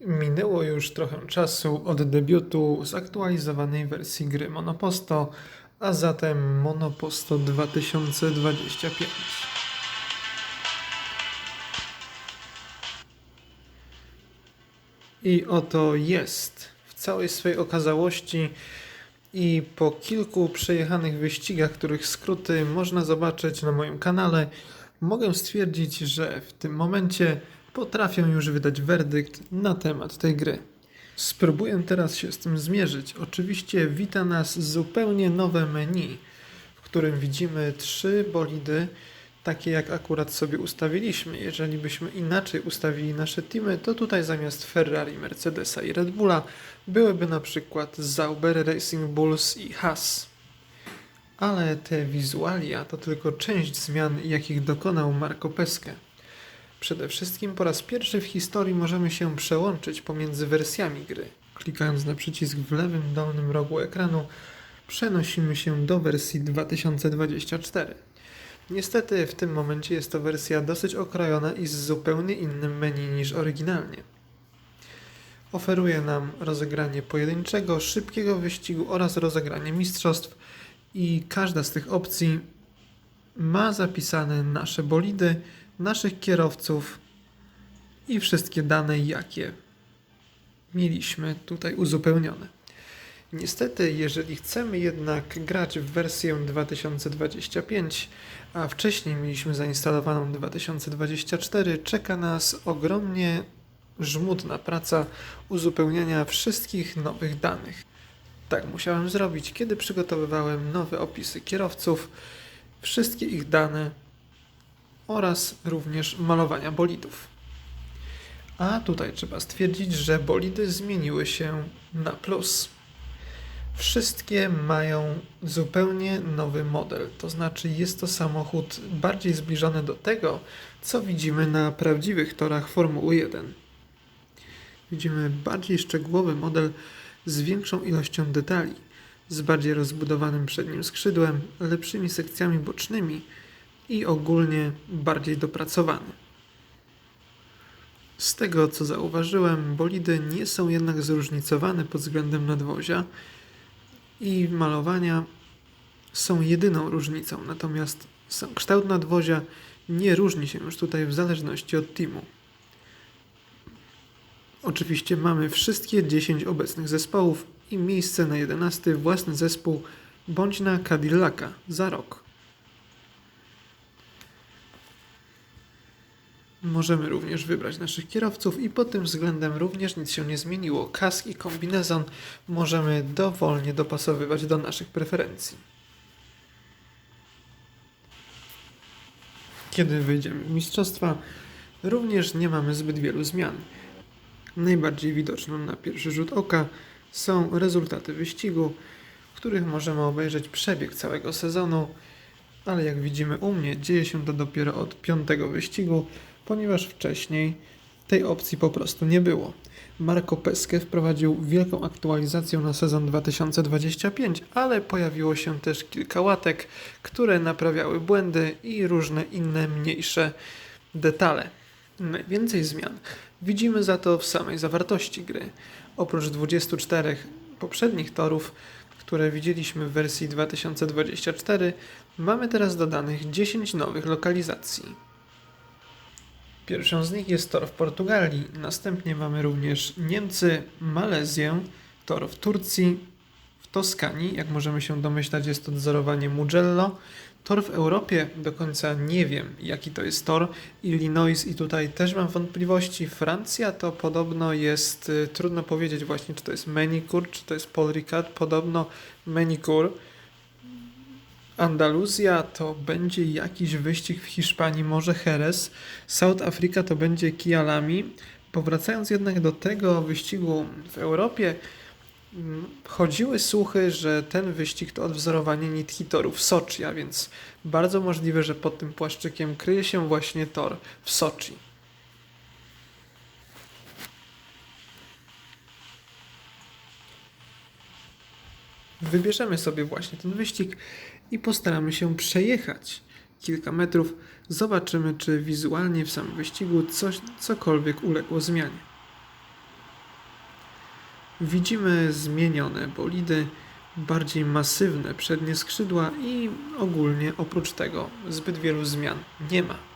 Minęło już trochę czasu od debiutu zaktualizowanej wersji gry Monoposto, a zatem Monoposto 2025. I oto jest w całej swojej okazałości i po kilku przejechanych wyścigach, których skróty można zobaczyć na moim kanale, mogę stwierdzić, że w tym momencie potrafię już wydać werdykt na temat tej gry. Spróbuję teraz się z tym zmierzyć. Oczywiście wita nas zupełnie nowe menu, w którym widzimy trzy bolidy, takie jak akurat sobie ustawiliśmy. Jeżeli byśmy inaczej ustawili nasze teamy, to tutaj zamiast Ferrari, Mercedesa i Red Bulla byłyby na przykład Sauber, Racing Bulls i Haas. Ale te wizualia to tylko część zmian, jakich dokonał Marco Pesce. Przede wszystkim po raz pierwszy w historii możemy się przełączyć pomiędzy wersjami gry. Klikając na przycisk w lewym dolnym rogu ekranu, przenosimy się do wersji 2024. Niestety w tym momencie jest to wersja dosyć okrojona i z zupełnie innym menu niż oryginalnie. Oferuje nam rozegranie pojedynczego, szybkiego wyścigu oraz rozegranie mistrzostw i każda z tych opcji ma zapisane nasze bolidy, naszych kierowców i wszystkie dane, jakie mieliśmy tutaj uzupełnione. Niestety, jeżeli chcemy jednak grać w wersję 2025, a wcześniej mieliśmy zainstalowaną 2024, czeka nas ogromnie żmudna praca uzupełniania wszystkich nowych danych. Tak musiałem zrobić, kiedy przygotowywałem nowe opisy kierowców, wszystkie ich dane oraz również malowania bolidów. A tutaj trzeba stwierdzić, że bolidy zmieniły się na plus. Wszystkie mają zupełnie nowy model, to znaczy jest to samochód bardziej zbliżony do tego, co widzimy na prawdziwych torach Formuły 1. Widzimy bardziej szczegółowy model z większą ilością detali, z bardziej rozbudowanym przednim skrzydłem, lepszymi sekcjami bocznymi i ogólnie bardziej dopracowany. Z tego co zauważyłem, bolidy nie są jednak zróżnicowane pod względem nadwozia i malowania są jedyną różnicą, natomiast sam kształt nadwozia nie różni się już tutaj w zależności od teamu. Oczywiście mamy wszystkie 10 obecnych zespołów i miejsce na 11 własny zespół bądź na Cadillaca za rok. Możemy również wybrać naszych kierowców i pod tym względem również nic się nie zmieniło. Kask i kombinezon możemy dowolnie dopasowywać do naszych preferencji. Kiedy wyjdziemy w mistrzostwa, również nie mamy zbyt wielu zmian. Najbardziej widoczną na pierwszy rzut oka są rezultaty wyścigu, w których możemy obejrzeć przebieg całego sezonu, ale jak widzimy u mnie, dzieje się to dopiero od piątego wyścigu, ponieważ wcześniej tej opcji po prostu nie było. Marco Pesce wprowadził wielką aktualizację na sezon 2025, ale pojawiło się też kilka łatek, które naprawiały błędy i różne inne mniejsze detale. Najwięcej zmian widzimy za to w samej zawartości gry. Oprócz 24 poprzednich torów, które widzieliśmy w wersji 2024, mamy teraz dodanych 10 nowych lokalizacji. Pierwszą z nich jest tor w Portugalii, następnie mamy również Niemcy, Malezję, tor w Turcji, w Toskanii, jak możemy się domyślać jest to dozorowanie Mugello, tor w Europie, do końca nie wiem jaki to jest tor, Illinois i tutaj też mam wątpliwości, Francja to podobno jest, y, trudno powiedzieć właśnie czy to jest Manicure, czy to jest Paul Ricard, podobno Manicure, Andaluzja to będzie jakiś wyścig w Hiszpanii, może Jerez. South Africa to będzie Kialami. Powracając jednak do tego wyścigu w Europie, mm, chodziły słuchy, że ten wyścig to odwzorowanie nitki toru w Soczi, a więc bardzo możliwe, że pod tym płaszczykiem kryje się właśnie tor w Soczi. Wybierzemy sobie właśnie ten wyścig i postaramy się przejechać kilka metrów. Zobaczymy, czy wizualnie w samym wyścigu coś, cokolwiek uległo zmianie. Widzimy zmienione bolidy, bardziej masywne przednie skrzydła i ogólnie oprócz tego zbyt wielu zmian nie ma.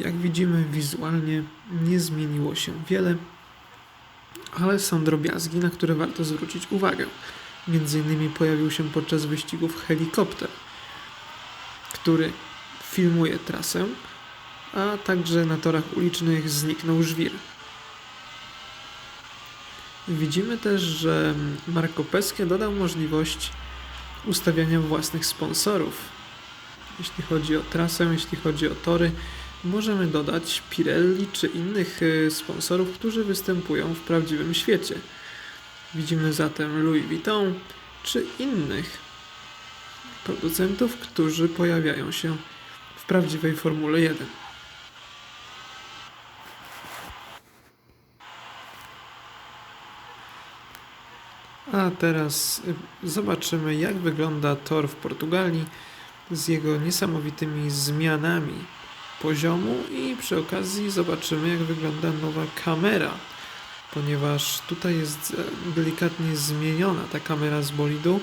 Jak widzimy, wizualnie nie zmieniło się wiele, ale są drobiazgi, na które warto zwrócić uwagę. Między innymi pojawił się podczas wyścigów helikopter, który filmuje trasę, a także na torach ulicznych zniknął żwir. Widzimy też, że Marco Pesce dodał możliwość ustawiania własnych sponsorów. Jeśli chodzi o trasę, jeśli chodzi o tory, możemy dodać Pirelli czy innych y, sponsorów, którzy występują w prawdziwym świecie. Widzimy zatem Louis Vuitton czy innych producentów, którzy pojawiają się w prawdziwej Formule 1. A teraz y, zobaczymy, jak wygląda tor w Portugalii z jego niesamowitymi zmianami poziomu i przy okazji zobaczymy, jak wygląda nowa kamera, ponieważ tutaj jest e, delikatnie zmieniona ta kamera z bolidu.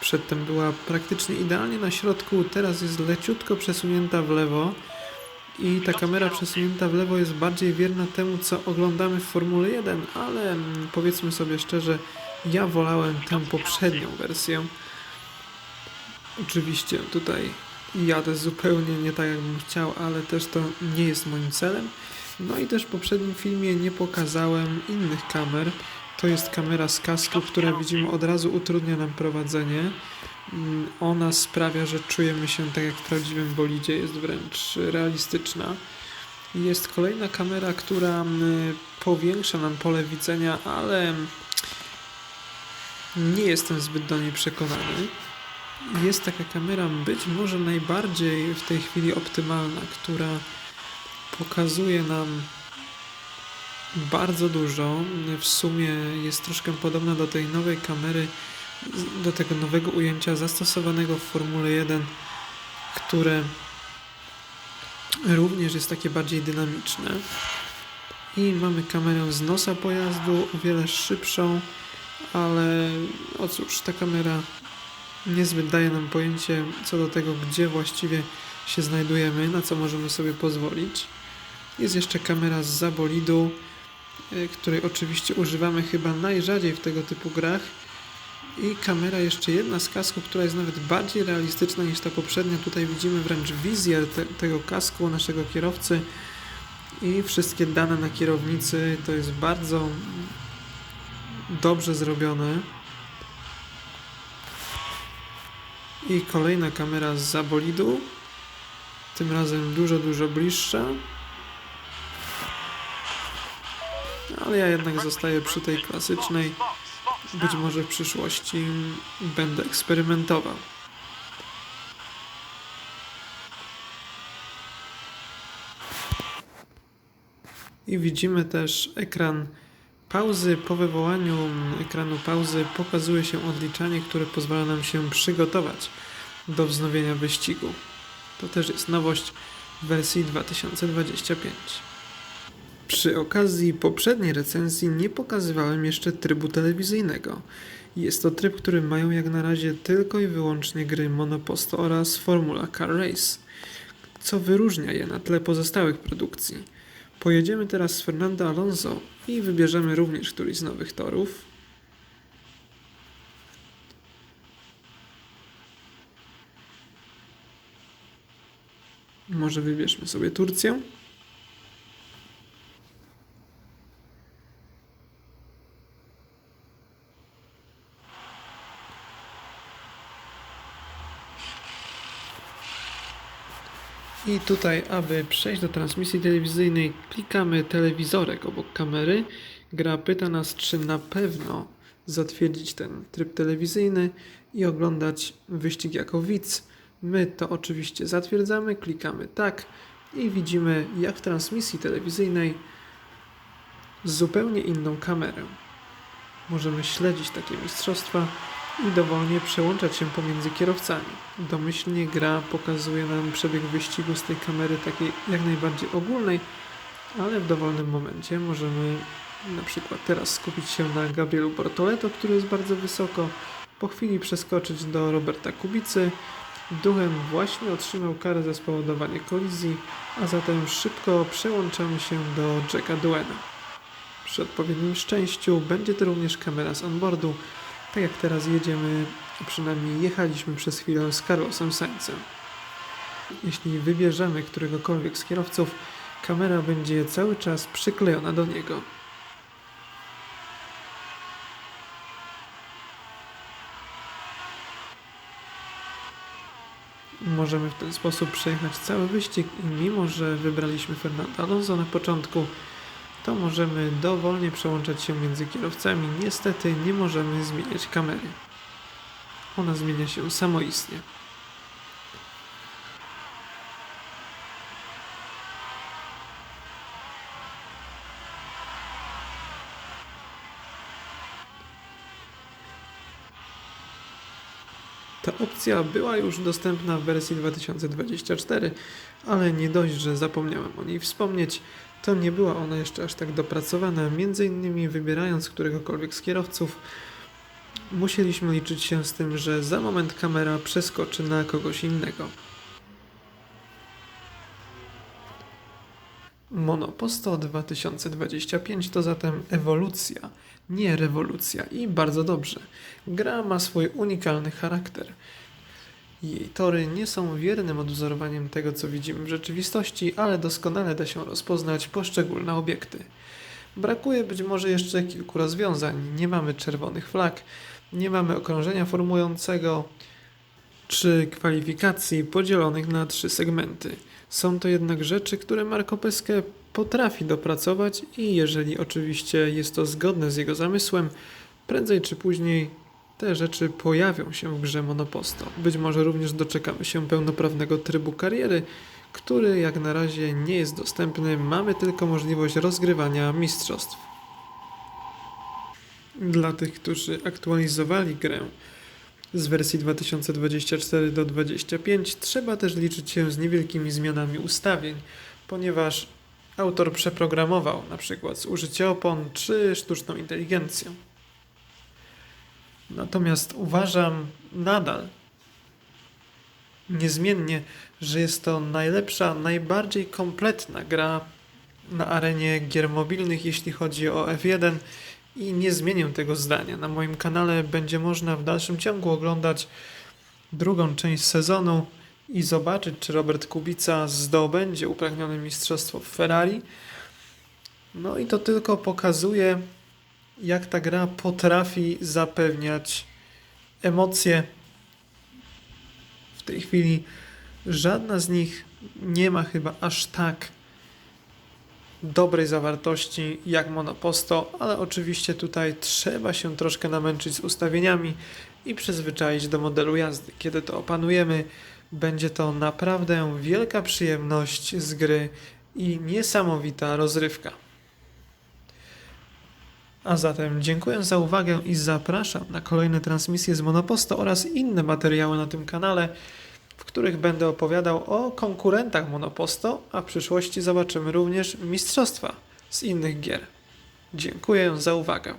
Przedtem była praktycznie idealnie na środku, teraz jest leciutko przesunięta w lewo. I ta kamera przesunięta w lewo jest bardziej wierna temu, co oglądamy w Formule 1, ale mm, powiedzmy sobie szczerze, ja wolałem tę poprzednią wersję. Oczywiście tutaj jadę zupełnie nie tak, jakbym chciał, ale też to nie jest moim celem. No i też w poprzednim filmie nie pokazałem innych kamer. To jest kamera z kasku, która widzimy od razu utrudnia nam prowadzenie. Mm, Ona sprawia, że czujemy się tak jak w prawdziwym bolidzie, jest wręcz realistyczna. Jest kolejna kamera, która mm, powiększa nam pole widzenia, ale nie jestem zbyt do niej przekonany. Jest taka kamera być może najbardziej w tej chwili optymalna, która pokazuje nam bardzo dużo. W sumie jest troszkę podobna do tej nowej kamery, do tego nowego ujęcia zastosowanego w Formule 1, które również jest takie bardziej dynamiczne. I mamy kamerę z nosa pojazdu, o wiele szybszą, ale o cóż, ta kamera niezbyt daje nam pojęcie co do tego, gdzie właściwie się znajdujemy, na co możemy sobie pozwolić. Jest jeszcze kamera z zabolidu, y, której oczywiście używamy chyba najrzadziej w tego typu grach. I kamera jeszcze jedna z kasku, która jest nawet bardziej realistyczna niż ta poprzednia. Tutaj widzimy wręcz wizję te, tego kasku naszego kierowcy i wszystkie dane na kierownicy. To jest bardzo dobrze zrobione. I kolejna kamera z zabolidu. Tym razem dużo, dużo bliższa. Ale ja jednak zostaję przy tej klasycznej. Być może w przyszłości będę eksperymentował. I widzimy też ekran pauzy. Po wywołaniu ekranu pauzy pokazuje się odliczanie, które pozwala nam się przygotować do wznowienia wyścigu. To też jest nowość w wersji 2025. Przy okazji poprzedniej recenzji nie pokazywałem jeszcze trybu telewizyjnego. Jest to tryb, który mają jak na razie tylko i wyłącznie gry Monoposto oraz Formula Car Race, co wyróżnia je na tle pozostałych produkcji. Pojedziemy teraz z Fernando Alonso i wybierzemy również któryś z nowych torów. Może wybierzmy sobie Turcję. Tutaj, aby przejść do transmisji telewizyjnej, klikamy telewizorek obok kamery. Gra pyta nas, czy na pewno zatwierdzić ten tryb telewizyjny i oglądać wyścig jako widz. My to oczywiście zatwierdzamy, klikamy tak i widzimy, jak w transmisji telewizyjnej zupełnie inną kamerę. Możemy śledzić takie mistrzostwa i dowolnie przełączać się pomiędzy kierowcami. Domyślnie gra pokazuje nam przebieg wyścigu z tej kamery takiej jak najbardziej ogólnej, ale w dowolnym momencie możemy na przykład teraz skupić się na Gabrielu Bortoleto, który jest bardzo wysoko, po chwili przeskoczyć do Roberta Kubicy. Duchem właśnie otrzymał karę za spowodowanie kolizji, a zatem szybko przełączamy się do Jacka Duena. Przy odpowiednim szczęściu będzie to również kamera z onboardu, tak jak teraz jedziemy, przynajmniej jechaliśmy przez chwilę z Carlosem Sainzem. Jeśli wybierzemy któregokolwiek z kierowców, kamera będzie cały czas przyklejona do niego. Możemy w ten sposób przejechać cały wyścig i mimo, że wybraliśmy Fernanda Alonso na początku, to możemy dowolnie przełączać się między kierowcami. Niestety nie możemy zmieniać kamery. Ona zmienia się samoistnie. Ta opcja była już dostępna w wersji 2024, ale nie dość, że zapomniałem o niej wspomnieć, to nie była ona jeszcze aż tak dopracowana. Między innymi wybierając któregokolwiek z kierowców, musieliśmy liczyć się z tym, że za moment kamera przeskoczy na kogoś innego. Monoposto 2025 to zatem ewolucja, nie rewolucja i bardzo dobrze. Gra ma swój unikalny charakter. Jej tory nie są wiernym odwzorowaniem tego, co widzimy w rzeczywistości, ale doskonale da się rozpoznać poszczególne obiekty. Brakuje być może jeszcze kilku rozwiązań. Nie mamy czerwonych flag, nie mamy okrążenia formującego czy kwalifikacji podzielonych na trzy segmenty. Są to jednak rzeczy, które Marco potrafi dopracować i jeżeli oczywiście jest to zgodne z jego zamysłem, prędzej czy później te rzeczy pojawią się w grze Monoposto. Być może również doczekamy się pełnoprawnego trybu kariery, który jak na razie nie jest dostępny, mamy tylko możliwość rozgrywania mistrzostw. Dla tych, którzy aktualizowali grę z wersji 2024 do 2025, trzeba też liczyć się z niewielkimi zmianami ustawień, ponieważ autor przeprogramował na przykład zużycie opon czy sztuczną inteligencją. Natomiast uważam nadal niezmiennie, że jest to najlepsza, najbardziej kompletna gra na arenie gier mobilnych, jeśli chodzi o F1 i nie zmienię tego zdania. Na moim kanale będzie można w dalszym ciągu oglądać drugą część sezonu i zobaczyć, czy Robert Kubica zdobędzie upragnione mistrzostwo w Ferrari. No i to tylko pokazuje, jak ta gra potrafi zapewniać emocje. W tej chwili żadna z nich nie ma chyba aż tak dobrej zawartości jak Monoposto, ale oczywiście tutaj trzeba się troszkę namęczyć z ustawieniami i przyzwyczaić do modelu jazdy. Kiedy to opanujemy, będzie to naprawdę wielka przyjemność z gry i niesamowita rozrywka. A zatem dziękuję za uwagę i zapraszam na kolejne transmisje z Monoposto oraz inne materiały na tym kanale, w których będę opowiadał o konkurentach Monoposto, a w przyszłości zobaczymy również mistrzostwa z innych gier. Dziękuję za uwagę.